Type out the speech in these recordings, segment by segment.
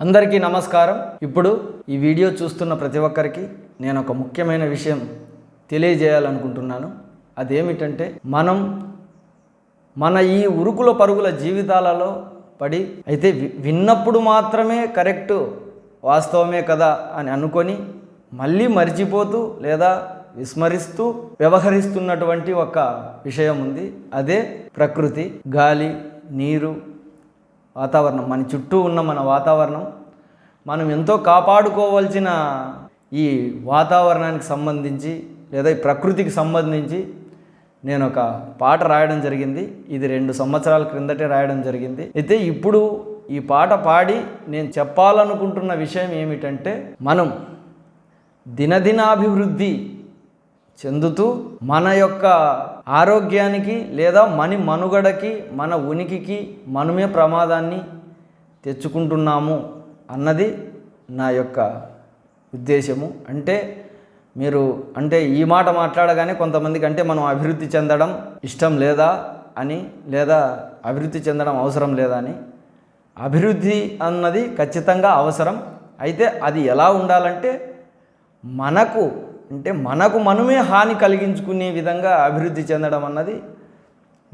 అందరికీ నమస్కారం. ఇప్పుడు ఈ వీడియో చూస్తున్న ప్రతి ఒక్కరికి నేను ఒక ముఖ్యమైన విషయం తెలియజేయాలనుకుంటున్నాను. అదేమిటంటే మనం మన ఈ ఉరుకుల పరుగుల జీవితాలలో పడి అయితే వి- విన్నప్పుడు మాత్రమే కరెక్ట్ వాస్తవమే కదా అని అనుకొని మళ్ళీ మర్చిపోతూ లేదా విస్మరిస్తూ వ్యవహరిస్తున్నటువంటి ఒక విషయం ఉంది. అదే ప్రకృతి గాలి నీరు వాతావరణం. మన చుట్టూ ఉన్న మన వాతావరణం. మనం ఎంతో కాపాడుకోవాల్సిన ఈ వాతావరణానికి సంబంధించి లేదా ఈ ప్రకృతికి సంబంధించి నేను ఒక పాట రాయడం జరిగింది. ఇది రెండు సంవత్సరాల క్రిందటే రాయడం జరిగింది. అయితే ఇప్పుడు ఈ పాట పాడి నేను చెప్పాలనుకుంటున్న విషయం ఏమిటంటే మనం దినదినాభివృద్ధి చెందుతూ మన యొక్క ఆరోగ్యానికి లేదా మన మనుగడకి మన ఉనికికి మనమే ప్రమాదాన్ని తెచ్చుకుంటున్నాము అన్నది నా యొక్క ఉద్దేశము. అంటే మీరు అంటే ఈ మాట మాట్లాడగానే కొంతమందికి అంటే మనం అభివృద్ధి చెందడం ఇష్టం లేదా అని లేదా అభివృద్ధి చెందడం అవసరం లేదా అని. అభివృద్ధి అన్నది ఖచ్చితంగా అవసరం. అయితే అది ఎలా ఉండాలంటే మనకు అంటే మనకు మనమే హాని కలిగించుకునే విధంగా అభివృద్ధి చెందడం అన్నది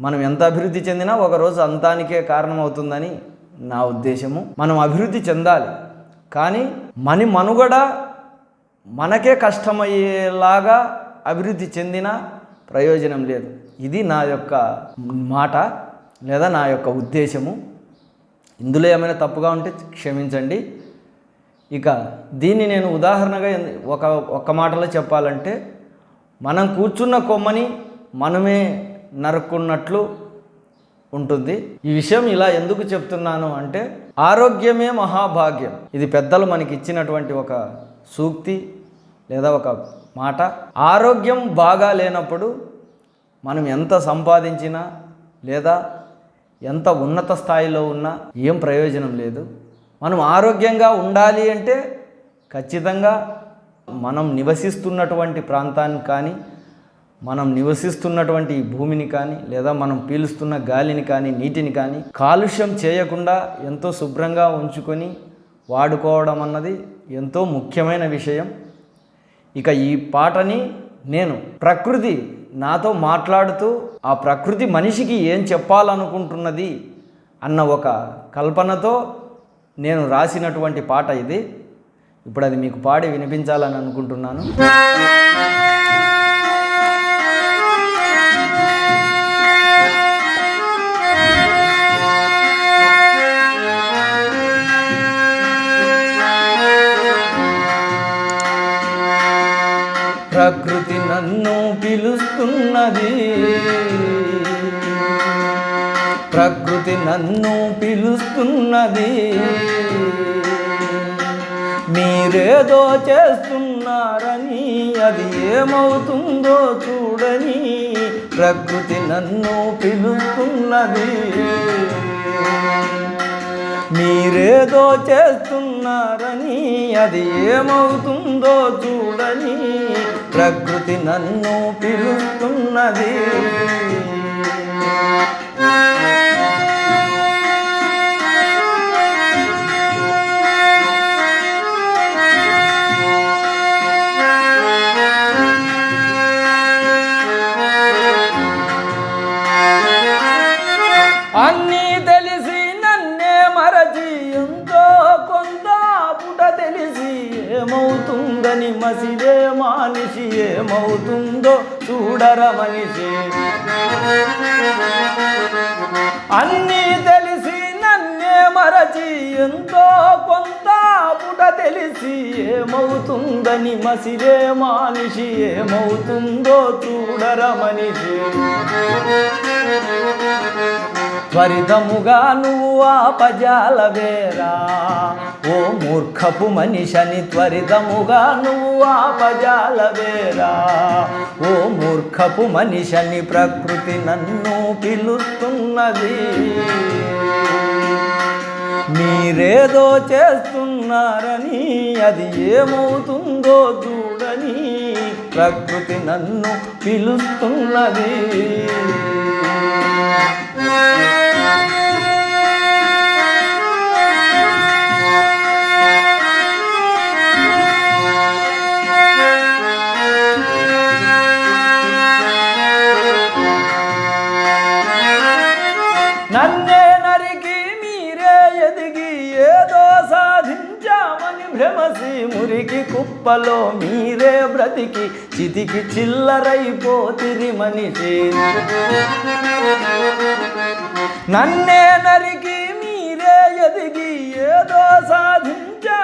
మనం ఎంత అభివృద్ధి చెందినా ఒకరోజు అంతానికే కారణమవుతుందని నా ఉద్దేశము. మనం అభివృద్ధి చెందాలి. కానీ మన మనుగడ మనకే కష్టమయ్యేలాగా అభివృద్ధి చెందిన ప్రయోజనం లేదు. ఇది నా యొక్క మాట లేదా నా యొక్క ఉద్దేశము. ఇందులో ఏమైనా తప్పుగా ఉంటే క్షమించండి. ఇక దీన్ని నేను ఉదాహరణగా ఒక ఒక్క మాటలో చెప్పాలంటే మనం కూర్చున్న కొమ్మని మనమే నరుక్కున్నట్లు ఉంటుంది. ఈ విషయం ఇలా ఎందుకు చెప్తున్నాను అంటే ఆరోగ్యమే మహాభాగ్యం. ఇది పెద్దలు మనకి ఇచ్చినటువంటి ఒక సూక్తి లేదా ఒక మాట. ఆరోగ్యం బాగా లేనప్పుడు మనం ఎంత సంపాదించినా లేదా ఎంత ఉన్నత స్థాయిలో ఉన్నా ఏం ప్రయోజనం లేదు. మనం ఆరోగ్యంగా ఉండాలి అంటే ఖచ్చితంగా మనం నివసిస్తున్నటువంటి ప్రాంతాన్ని కానీ మనం నివసిస్తున్నటువంటి ఈ భూమిని కానీ లేదా మనం పీలుస్తున్న గాలిని కానీ నీటిని కానీ కాలుష్యం చేయకుండా ఎంతో శుభ్రంగా ఉంచుకొని వాడుకోవడం అన్నది ఎంతో ముఖ్యమైన విషయం. ఇక ఈ పాటని నేను ప్రకృతి నాతో మాట్లాడుతూ ఆ ప్రకృతి మనిషికి ఏం చెప్పాలనుకుంటున్నది అన్న ఒక కల్పనతో నేను రాసినటువంటి పాట ఇది. ఇప్పుడు అది మీకు పాడి వినిపించాలని అనుకుంటున్నాను. ప్రకృతి నన్ను పిలుస్తున్నది. ప్రకృతి నన్ను పిలుస్తున్నది. మీరేదో చేస్తున్నారని అది ఏమవుతుందో చూడని ప్రకృతి నన్ను పిలుస్తున్నది. మీరేదో చేస్తున్నారని అది ఏమవుతుందో చూడని ప్రకృతి నన్ను పిలుస్తున్నది. ఏమవుతుందని మసిదే మనిషి ఏమవుతుందో చూడర మనిషి. అన్నీ తెలిసి నన్నే మరచి ఎంతో కొంత పుట తెలిసి ఏమవుతుందని మసిదే మనిషి ఏమవుతుందో చూడర మనిషి. త్వరితముగా నువ్వు ఆపజాలవేరా ఓ మూర్ఖపు మనిషని త్వరితముగా నువ్వు ఆపజాలవేరా ఓ మూర్ఖపు మనిషని ప్రకృతి నన్ను పిలుస్తున్నది. మీరేదో చేస్తున్నారని అది ఏమవుతుందో చూడని ప్రకృతి నన్ను పిలుస్తున్నది. Música భ్రమసి మురికి కుప్పలో మీరే బ్రతికి చితికి చిల్లరైపోతిరి మనిషి. నన్నే నరికి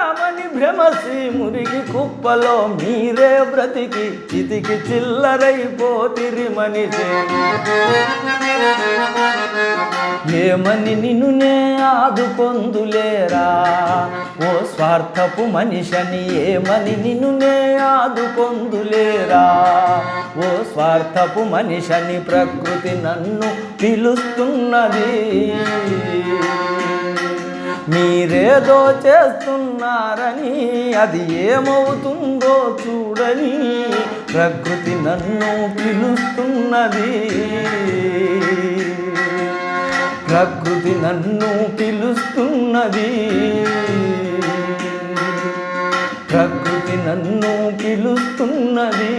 రామని భ్రమసి మురిగి కుప్పలో మీరే బ్రతికి చితికి చిల్లరైపోతిరి మనిషి. ఏమని నిన్నునే ఆదుకొందులేరా? ఓ స్వార్థపు మనిషని ఏమని నిన్నునే ఆదుకొందులేరా? ఓ స్వార్థపు మనిషని ప్రకృతి నన్ను పిలుస్తున్నది. మీరేదో చేస్తున్నారని అది ఏమవుతుందో చూడని ప్రకృతి నన్ను పిలుస్తున్నది. ప్రకృతి నన్ను పిలుస్తున్నది. ప్రకృతి నన్ను పిలుస్తున్నది.